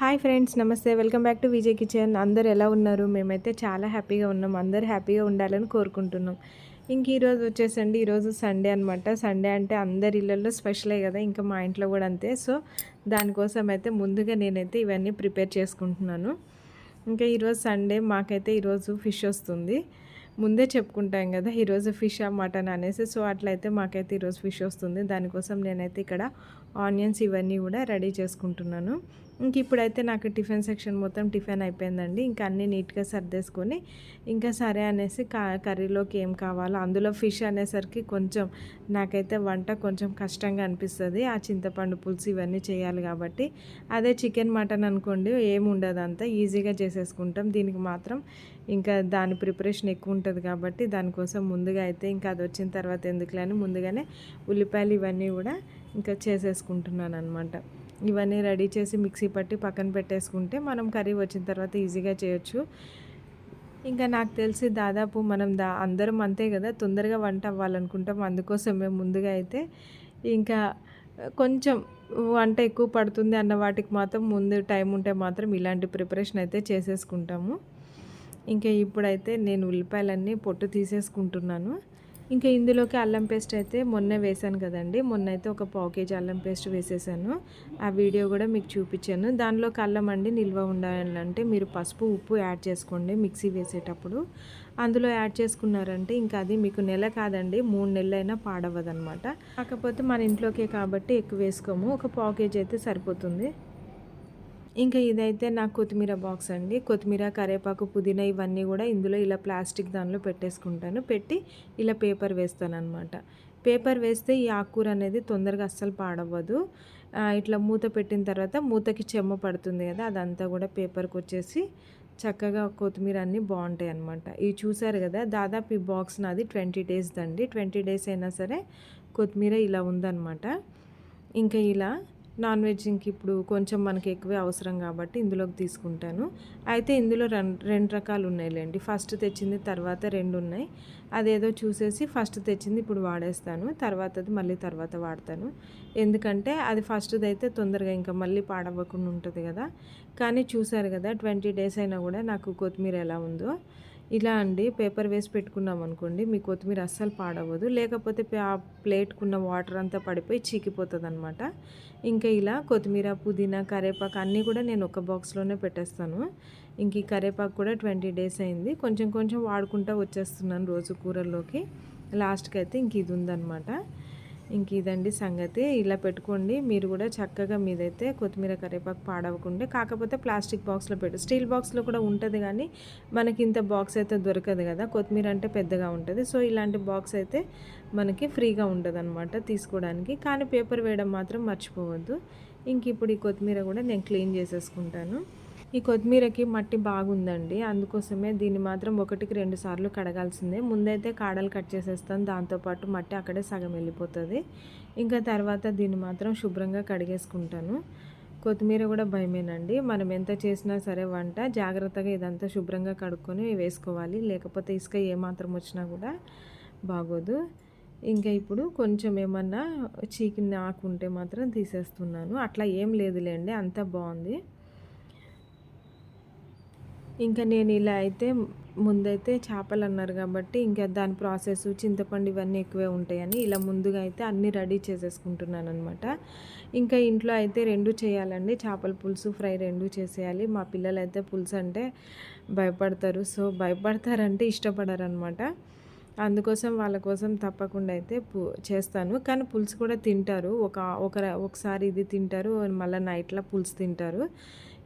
Hi friends నమస్తే. Welcome back to Vijay kitchen అందరు ఎలా ఉన్నారు? మేమైతే చాలా హ్యాపీగా ఉన్నాం. అందరు హ్యాపీగా ఉండాలని కోరుకుంటున్నాం. ఇంక ఈరోజు వచ్చేసండి. ఈరోజు సండే అనమాట సండే అంటే అందరి ఇళ్ళల్లో స్పెషలే కదా. ఇంకా మా ఇంట్లో కూడా అంతే. సో దానికోసం అయితే ముందుగా నేనైతే ఇవన్నీ ప్రిపేర్ చేసుకుంటున్నాను. ఇంకా ఈరోజు సండే మాకైతే ఈరోజు ఫిష్ వస్తుంది. ముందే చెప్పుకుంటాం కదా ఈరోజు ఫిష్ మటన్ అనేసి. సో అట్లయితే మాకైతే ఈరోజు ఫిష్ వస్తుంది. దానికోసం నేనైతే ఇక్కడ ఆనియన్స్ ఇవన్నీ కూడా రెడీ చేసుకుంటున్నాను. ఇంక ఇప్పుడైతే నాకు టిఫిన్ సెక్షన్ మొత్తం టిఫిన్ అయిపోయిందండి. ఇంకా అన్నీ నీట్గా సర్దేసుకొని ఇంకా సరే అనేసి కర్రీలోకి ఏం కావాలో అందులో ఫిష్ అనేసరికి కొంచెం నాకైతే వంట కొంచెం కష్టంగా అనిపిస్తుంది. ఆ చింతపండు పులుసు ఇవన్నీ చేయాలి కాబట్టి అదే చికెన్ మటన్ అనుకోండి ఏమి ఉండదు అంతా ఈజీగా చేసేసుకుంటాం. దీనికి మాత్రం ఇంకా దాని ప్రిపరేషన్ ఎక్కువ ఉంటుంది కాబట్టి దానికోసం ముందుగా అయితే ఇంకా అది వచ్చిన తర్వాత ఎందుకులే అని ముందుగానే ఉల్లిపాయలు ఇవన్నీ కూడా ఇంకా చేసేసుకుంటున్నాను అనమాట ఇవన్నీ రెడీ చేసి మిక్సీ పట్టి పక్కన పెట్టేసుకుంటే మనం కర్రీ వచ్చిన తర్వాత ఈజీగా చేయొచ్చు. ఇంకా నాకు తెలిసి దాదాపు మనం దా అందరం అంతే కదా తొందరగా వంట అవ్వాలనుకుంటాం. మేము ముందుగా అయితే ఇంకా కొంచెం వంట ఎక్కువ పడుతుంది అన్న వాటికి మాత్రం ముందు టైం ఉంటే మాత్రం ఇలాంటి ప్రిపరేషన్ అయితే చేసేసుకుంటాము. ఇంకా ఇప్పుడైతే నేను ఉల్లిపాయలన్నీ పొట్టు తీసేసుకుంటున్నాను. ఇంకా ఇందులోకి అల్లం పేస్ట్ అయితే మొన్న వేసాను కదండి. మొన్న అయితే ఒక పావు కేజీ అల్లం పేస్ట్ వేసేసాను. ఆ వీడియో కూడా మీకు చూపించాను. దానిలోకి అల్లం అండి నిల్వ ఉండాలంటే మీరు పసుపు ఉప్పు యాడ్ చేసుకోండి మిక్సీ వేసేటప్పుడు. అందులో యాడ్ చేసుకున్నారంటే ఇంకా అది మీకు నెల కాదండి మూడు నెలలైనా పాడవదనమాట కాకపోతే మన ఇంట్లోకే కాబట్టి ఎక్కువ వేసుకోము. ఒక పావు కేజీ అయితే సరిపోతుంది. ఇంకా ఇదైతే నాకు కొత్తిమీర బాక్స్ అండి. కొత్తిమీర కరేపాకు పుదీనా ఇవన్నీ కూడా ఇందులో ఇలా ప్లాస్టిక్ దానిలో పెట్టేసుకుంటాను. పెట్టి ఇలా పేపర్ వేస్తాను అనమాట పేపర్ వేస్తే ఈ ఆకుకూర అనేది తొందరగా అస్సలు పాడవ్వదు. ఇట్లా మూత పెట్టిన తర్వాత మూతకి చెమ్మ పడుతుంది కదా అదంతా కూడా పేపర్కి వచ్చేసి చక్కగా కొత్తిమీర అన్నీ బాగుంటాయి అనమాట ఇవి చూసారు కదా దాదాపు ఈ బాక్స్ నాది ట్వంటీ డేస్ దండి ట్వంటీ డేస్ అయినా సరే కొత్తిమీర ఇలా ఉందన్నమాట. ఇంకా ఇలా నాన్ వెజ్ ఇంక ఇప్పుడు కొంచెం మనకి ఎక్కువే అవసరం కాబట్టి ఇందులోకి తీసుకుంటాను. అయితే ఇందులో రెండు రకాలు ఉన్నాయిలేండి. ఫస్ట్ తెచ్చింది తర్వాత రెండు ఉన్నాయి. అదేదో చూసేసి ఫస్ట్ తెచ్చింది ఇప్పుడు వాడేస్తాను. తర్వాతది మళ్ళీ తర్వాత వాడతాను. ఎందుకంటే అది ఫస్ట్ది అయితే తొందరగా ఇంకా మళ్ళీ పాడవ్వకుండా ఉంటుంది కదా. కానీ చూసారు కదా ట్వంటీ డేస్ అయినా కూడా నాకు కొత్తిమీర ఎలా ఉందో. ఇలా అండి పేపర్ వేసి పెట్టుకున్నాం అనుకోండి మీ కొత్తిమీర అస్సలు పాడవదు లేకపోతే ఆ ప్లేట్కున్న వాటర్ అంతా పడిపోయి చీకిపోతుంది అనమాట ఇంకా ఇలా కొత్తిమీర పుదీనా కరేపాకు అన్నీ కూడా నేను ఒక బాక్స్లోనే పెట్టేస్తాను. ఇంక ఈ కరేపాకు కూడా ట్వంటీ డేస్ అయింది. కొంచెం కొంచెం వాడుకుంటూ వచ్చేస్తున్నాను రోజు కూరల్లోకి. లాస్ట్కి అయితే ఇంక ఇది ఉందన్నమాట. ఇంక ఇదండి సంగతి. ఇలా పెట్టుకోండి. మీరు కూడా చక్కగా మీదైతే కొత్తిమీర కరివేపాకు పాడవకుండా కాకపోతే ప్లాస్టిక్ బాక్స్లో పెట్టు. స్టీల్ బాక్స్లో కూడా ఉంటుంది కానీ మనకి ఇంత బాక్స్ అయితే దొరకదు కదా. కొత్తిమీర అంటే పెద్దగా ఉంటుంది. సో ఇలాంటి బాక్స్ అయితే మనకి ఫ్రీగా ఉంటుంది అనమాట తీసుకోవడానికి కానీ పేపర్ వేయడం మాత్రం మర్చిపోవద్దు. ఇంక ఇప్పుడు ఈ కొత్తిమీర కూడా నేను క్లీన్ చేసేసుకుంటాను. ఈ కొత్తిమీరకి మట్టి బాగుందండి. అందుకోసమే దీన్ని మాత్రం ఒకటికి రెండు సార్లు కడగాల్సిందే. ముందైతే కాడలు కట్ చేసేస్తాను దాంతోపాటు మట్టి అక్కడే సగం వెళ్ళిపోతుంది. ఇంకా తర్వాత దీన్ని మాత్రం శుభ్రంగా కడిగేసుకుంటాను. కొత్తిమీర కూడా భయమేనండి. మనం ఎంత చేసినా సరే వంట జాగ్రత్తగా ఇదంతా శుభ్రంగా కడుక్కొని వేసుకోవాలి. లేకపోతే ఇసుక ఏమాత్రం వచ్చినా కూడా బాగోదు. ఇంకా ఇప్పుడు కొంచెం ఏమన్నా చీకిన ఆకుంటే మాత్రం తీసేస్తున్నాను. అట్లా ఏం లేదులేండి. అంతా బాగుంది. ఇంకా నేను ఇలా అయితే ముందైతే చేపలు అన్నారు కాబట్టి ఇంకా దాని ప్రాసెస్ చింతపండు ఇవన్నీ ఎక్కువే ఉంటాయని ఇలా ముందుగా అయితే అన్నీ రెడీ చేసేసుకుంటున్నాను అనమాట ఇంకా ఇంట్లో అయితే రెండు చేయాలండి. చేపల పులుసు ఫ్రై రెండు చేసేయాలి. మా పిల్లలు అయితే పులుసు అంటే భయపడతారు. సో భయపడతారంటే ఇష్టపడరు అనమాట అందుకోసం వాళ్ళ కోసం తప్పకుండా అయితే పు చేస్తాను. కానీ పులుసు కూడా తింటారు. ఒక ఒకసారి ఇది తింటారు. మళ్ళీ నైట్లో పులుసు తింటారు.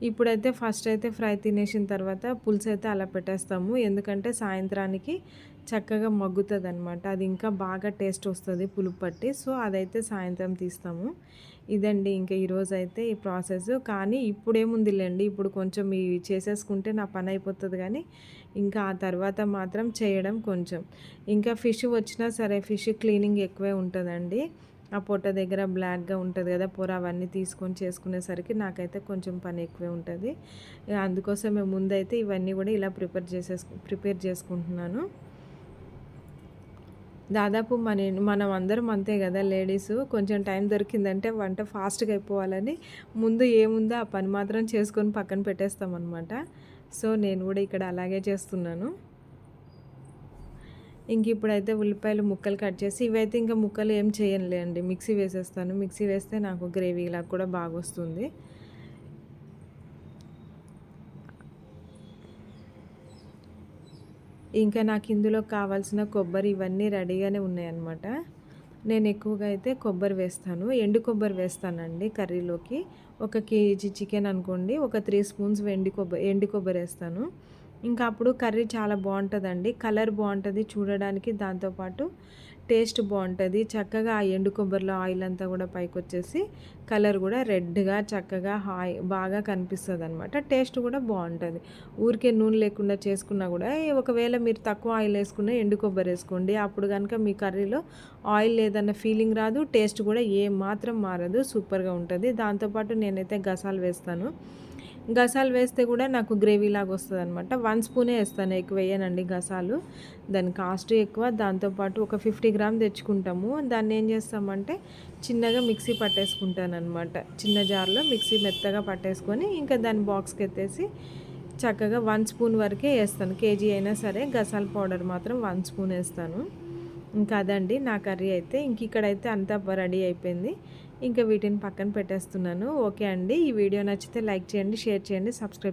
ఇప్పుడైతే ఫస్ట్ అయితే ఫ్రై తినేసిన తర్వాత పులుసు అయితే అలా పెట్టేస్తాము. ఎందుకంటే సాయంత్రానికి చక్కగా మగ్గుతుంది అనమాట అది ఇంకా బాగా టేస్ట్ వస్తుంది పులుపు పట్టి. సో అదైతే సాయంత్రం తీస్తాము. ఇదండి ఇంకా ఈరోజు అయితే ఈ ప్రాసెస్. కానీ ఇప్పుడేముందిలేండి ఇప్పుడు కొంచెం ఇవి చేసేసుకుంటే నా పని అయిపోతుంది కానీ ఇంకా ఆ తర్వాత మాత్రం చేయడం కొంచెం. ఇంకా ఫిష్ వచ్చినా సరే ఫిష్ క్లీనింగ్ ఎక్కువే ఉంటుందండి. ఆ పొట్ట దగ్గర బ్లాక్గా ఉంటుంది కదా పొర అవన్నీ తీసుకొని చేసుకునేసరికి నాకైతే కొంచెం పని ఎక్కువే ఉంటుంది. అందుకోసం మేము ముందైతే ఇవన్నీ కూడా ఇలా ప్రిపేర్ చేసేసు ప్రిపేర్ చేసుకుంటున్నాను. దాదాపు మన మనం అందరం అంతే కదా లేడీస్ కొంచెం టైం దొరికిందంటే వంట ఫాస్ట్గా అయిపోవాలని ముందు ఏముందో ఆ పని మాత్రం చేసుకొని పక్కన పెట్టేస్తామన్నమాట. సో నేను కూడా ఇక్కడ అలాగే చేస్తున్నాను. ఇంక ఇప్పుడైతే ఉల్లిపాయలు ముక్కలు కట్ చేసి ఇవైతే ఇంకా ముక్కలు ఏం చేయనులేండి మిక్సీ వేసేస్తాను. మిక్సీ వేస్తే నాకు గ్రేవీలా కూడా బాగా వస్తుంది. ఇంకా నాకు ఇందులో కావాల్సిన కొబ్బరి ఇవన్నీ రెడీగానే ఉన్నాయన్నమాట. నేను ఎక్కువగా అయితే కొబ్బరి వేస్తాను. ఎండు కొబ్బరి వేస్తానండి కర్రీలోకి. ఒక కేజీ చికెన్ అనుకోండి. ఒక త్రీ స్పూన్స్ ఎండి కొబ్బరి ఎండు కొబ్బరి వేస్తాను. ఇంకా అప్పుడు కర్రీ చాలా బాగుంటుందండి. కలర్ బాగుంటుంది చూడడానికి దాంతోపాటు టేస్ట్ బాగుంటుంది. చక్కగా ఆ ఎండు కొబ్బరిలో ఆయిల్ అంతా కూడా పైకి వచ్చేసి కలర్ కూడా రెడ్గా చక్కగా హాయ్ బాగా కనిపిస్తుంది అనమాట టేస్ట్ కూడా బాగుంటుంది. ఊరికే నూనె లేకుండా చేసుకున్నా కూడా ఒకవేళ మీరు తక్కువ ఆయిల్ వేసుకున్న ఎండు కొబ్బరి వేసుకోండి. అప్పుడు కనుక మీ కర్రీలో ఆయిల్ లేదన్న ఫీలింగ్ రాదు టేస్ట్ కూడా ఏ మాత్రం మారదు సూపర్గా ఉంటుంది. దాంతోపాటు నేనైతే గసాలు వేస్తాను. గసాలు వేస్తే కూడా నాకు గ్రేవీ లాగా వస్తుంది అనమాట వన్ స్పూనే వేస్తాను ఎక్కువ వేయనండి గసాలు. దాని కాస్ట్ ఎక్కువ. దాంతోపాటు ఒక ఫిఫ్టీ గ్రామ్ తెచ్చుకుంటాము. దాన్ని ఏం చేస్తామంటే చిన్నగా మిక్సీ పట్టేసుకుంటాను అనమాట చిన్న జార్లో మిక్సీ మెత్తగా పట్టేసుకొని ఇంకా దాని బాక్స్కి ఎత్తేసి చక్కగా వన్ స్పూన్ వరకే వేస్తాను. కేజీ అయినా సరే గసాల పౌడర్ మాత్రం వన్ స్పూన్ వేస్తాను. ఇంకా అదండి నా కర్రీ అయితే. ఇంక ఇక్కడైతే అంతా రెడీ అయిపోయింది. ఇంకా వీటిని పక్కన పెట్టేస్తున్నాను. ఓకే అండి. ఈ వీడియో నచ్చితే లైక్ చేయండి షేర్ చేయండి సబ్స్క్రైబ్